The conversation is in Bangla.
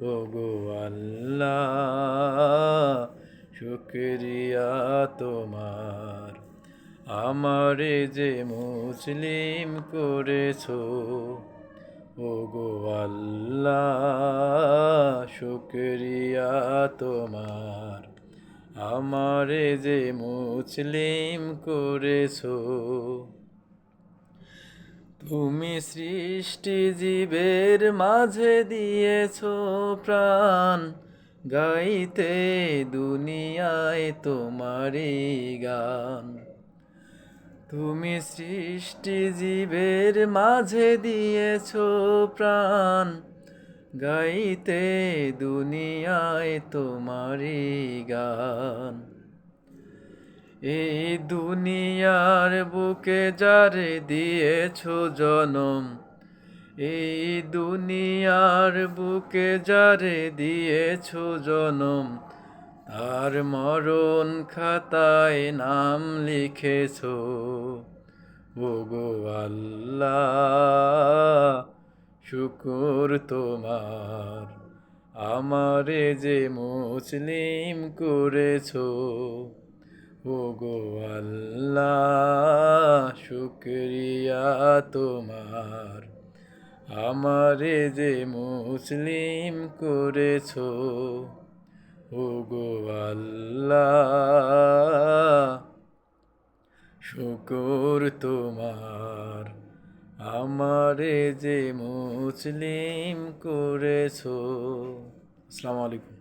ও গো আল্লাহ, শুক্রিয়া তোমার। আমারে যে মুসলিম করেছ ও গো আল্লাহ, শুক্রিয়া তোমার। আমারে যে মুসলিম করেছ তুমি সৃষ্টি জীবের মাঝে দিয়েছ প্রাণ। গাইতে দুনিয়ায় তোমারই গান। তুমি সৃষ্টি জীবের মাঝে দিয়েছ প্রাণ। গাইতে দুনিয়ায় তোমারই গান। এই দুনিয়ার বুকে যারে দিয়েছ জনম, এই দুনিয়ার বুকে যারে দিয়েছ জনম, তার মরণ খাতায় নাম লিখেছ। ও গো আল্লাহ, শুকুর তোমার, আমারে যে মুসলিম করেছ। ও গো আল্লাহ, শুক্রিয়া তোমার। আমারে যে মুসলিম করেছ ও গো আল্লাহ, শুকুর তোমার। আমারে যে মুসলিম করেছ, আসসালামু আলাইকুম।